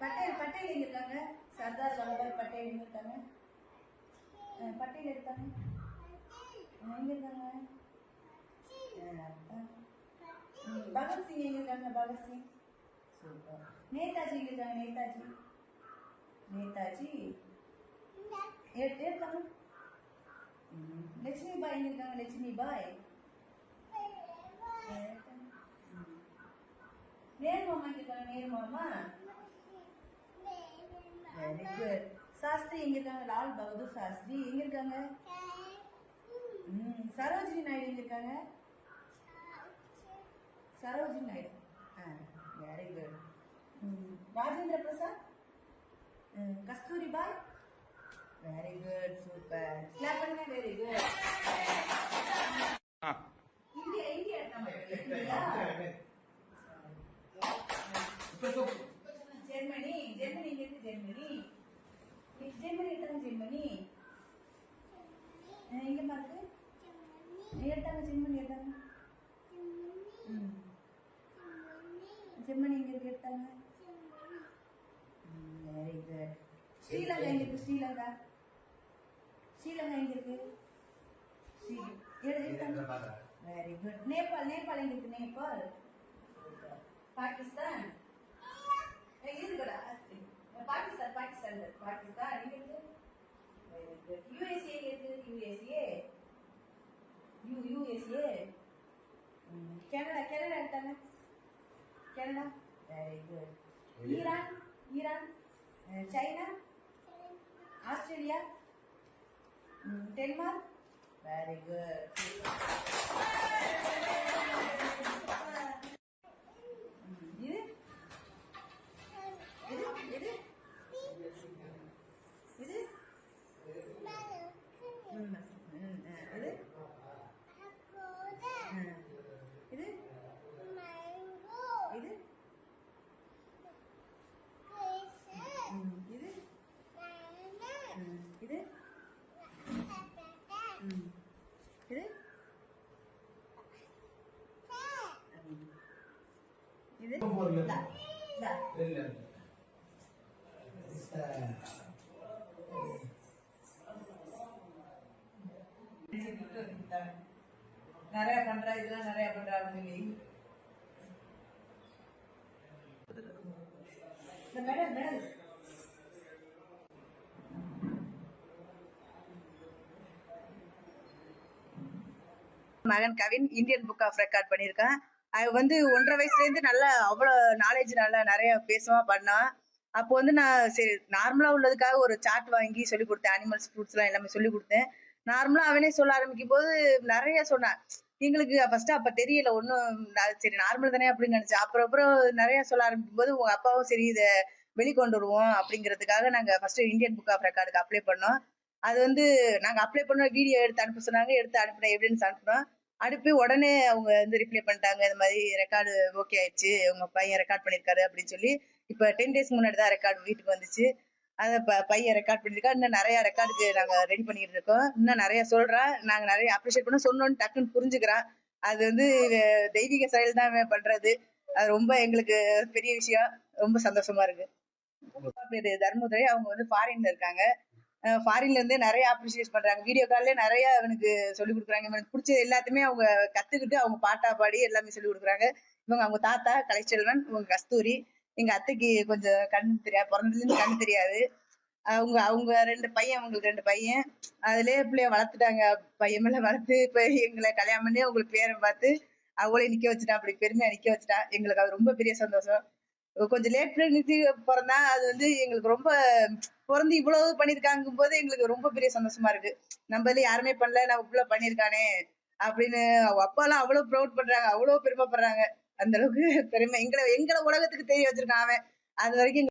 பட்டேல் பட்டேல் எங்க இருக்காங்க சர்தார் வல்லபாய் பட்டேல் எங்க இருக்காங்க? பட்டேல் இருக்காங்க எங்க இருக்காங்க பகத்சிங் எங்க இருக்காங்க? பகத்சிங் சூப்பர். நேதாஜி எங்க இருக்காங்க? நேதாஜி. நேதாஜி? இருக்காங்க லட்சுமி பாய் எங்க இருக்காங்க? லட்சுமி பாய் நேரு மாமா எங்க இருக்காங்க? நேரு மாமா வெரி குட் சாஸ்திரி எங்க இருக்காங்க லால் பகதூர் சாஸ்திரி. எங்க இருக்காங்க? ம் சரோஜினி நாயுடு எங்க இருக்காங்க? Sarojini Naidu. Ah very good Rajendra Prasad? Kasturi Bai very good super clap பண்ணுங்க வெரி குட் இருக்கு ஜெர்மனி. இ- ஜெர்மனி எடுத்தாங்க ஜெர்மனி. அஹ் எங்க பாருக்கு எடுத்தாங்க ஜெர்மனி எடுத்தாங்க. ஜெர்மனி எங்க இருக்கு எடுத்தாங்க? வெரி குட் ஸ்ரீலங்கா எங்க இருக்கு? ஸ்ரீலங்கா. ஸ்ரீலங்கா எங்க இருக்கு? ஸ்ரீ எடு- எடுத்தாங்க? வெரி குட் நேபாள் நேபாள் எங்க இருக்கு? நேபாள் பாகிஸ்தான் ஏய், இருக்குடா பாகிஸ்தான் பாகிஸ்தான் பாகிஸ்தான் எங்க இருக்கு வெரி குட் யுஎஸ்ஏ எங்க இருக்கு USA U USA Canada Canada எடுத்தாங்க Canada very good Iran Iran China Australia Denmark very good இது இது இது இது ம், ம், அஹ், இது அஹ், இது இது ம், இது ம், இது ம், இது ம், இந்தா, இந்தா. நிறைய பண்றா இதெல்லாம் நிறைய பண்றா அப்படின்னு மெடல் மகன் Kavin Indian book of record பண்ணியிருக்கான். வந்து ஒன்றரை வயசுலேருந்து நல்லா அவ்வளோ நாலேஜ் நல்லா நிறைய பேசுவான் பண்ணான் அப்போ வந்து நான் சரி நார்மலாக உள்ளதுக்காக ஒரு சார்ட் வாங்கி சொல்லி கொடுத்தேன். அனிமல்ஸ் ஃப்ரூட்ஸ்லாம் எல்லாமே சொல்லி கொடுத்தேன். நார்மலாக அவனே சொல்ல ஆரம்பிக்கும் போது நிறைய சொன்னான். எங்களுக்கு ஃபர்ஸ்ட் அப்ப தெரியல ஒன்றும் சரி நார்மல் தானே அப்படின்னு நினைச்சேன். அப்புறம் அப்புறம் நிறைய சொல்ல ஆரம்பிக்கும் போது உங்க அப்பாவும் சரி இதை வெளிக்கொண்டு வருவோம் அப்படிங்கிறதுக்காக நாங்க ஃபர்ஸ்ட் இந்தியன் புக் ஆஃப் ரெக்கார்டுக்கு அப்ளை பண்ணோம். அது வந்து நாங்க அப்ளை பண்ண வீடியோ எடுத்து அனுப்ப சொன்னாங்க எடுத்து அனுப்பின எவிடன்ஸ் அனுப்பினோம் அனுப்பி உடனே அவங்க வந்து ரிப்ளை பண்ணிட்டாங்க இந்த மாதிரி ரெக்கார்டு ஓகே ஆயிடுச்சு உங்க பையன் ரெக்கார்ட் பண்ணிருக்காரு அப்படின்னு சொல்லி இப்ப டென் டேஸ் முன்னாடி தான் ரெக்கார்டு வீட்டுக்கு வந்துச்சு. அதை ப- பையன் ரெக்கார்ட் பண்ணிருக்கா இன்னும் நிறைய ரெக்கார்டுக்கு நாங்க ரெடி பண்ணிட்டு இருக்கோம். இன்னும் நிறைய சொல்றான் நாங்க நிறைய அப்ரிஷியேட் பண்ண சொன்னோன்னு டக்குன்னு புரிஞ்சுக்கிறான். அது வந்து தெய்வீக செயல் தான் பண்றது. அது ரொம்ப எங்களுக்கு பெரிய விஷயம். ரொம்ப சந்தோஷமா இருக்கு. தர்மதுரை அவங்க வந்து ஃபாரின்ல இருக்காங்க. ஃபாரின்ல இருந்தே நிறைய அப்ரிசியேட் பண்றாங்க. வீடியோ கால்ல நிறைய அவனுக்கு சொல்லி கொடுக்குறாங்க. இவனுக்கு பிடிச்சது எல்லாத்தையுமே அவங்க கத்துக்கிட்டு அவங்க பாட்டா பாடி எல்லாமே சொல்லி கொடுக்குறாங்க. இவங்க அவங்க தாத்தா கலைச்செல்வன் இவங்க கஸ்தூரி எங்க அத்தைக்கு கொஞ்சம் கண் தெரியாது பிறந்ததுல இருந்து கண் தெரியாது. அவங்க அவங்க ரெண்டு பையன் அவங்களுக்கு ரெண்டு பையன். அதுலயே பிள்ளைய வளர்த்துட்டாங்க. பையன் மேல வளர்த்து இப்ப எங்களை கல்யாணம் பண்ணி அவங்களுக்கு பேரன் பார்த்து அவங்களே நிக்க வச்சுட்டா அப்படி பெருமையா நிக்க வச்சுட்டா. எங்களுக்கு அது ரொம்ப பெரிய சந்தோஷம். கொஞ்சம் லேட் பிரெக்னன்சி பிறந்தா அது வந்து எங்களுக்கு ரொம்ப பிறந்து இவ்வளவு பண்ணிருக்காங்கும் போது எங்களுக்கு ரொம்ப பெரிய சந்தோஷமா இருக்கு. நம்மள யாருமே பண்ணல நான் இவ்வளவு பண்ணிருக்கானே அப்படின்னு அவங்க அப்பா எல்லாம் அவ்வளவு ப்ரௌட் பண்றாங்க அவ்வளவு பெருமைப்படுறாங்க. அந்த அளவுக்கு பெருமை. எங்களை எங்களை உலகத்துக்கு தெரிய வச்சிருக்கான் அவன். அது வரைக்கும்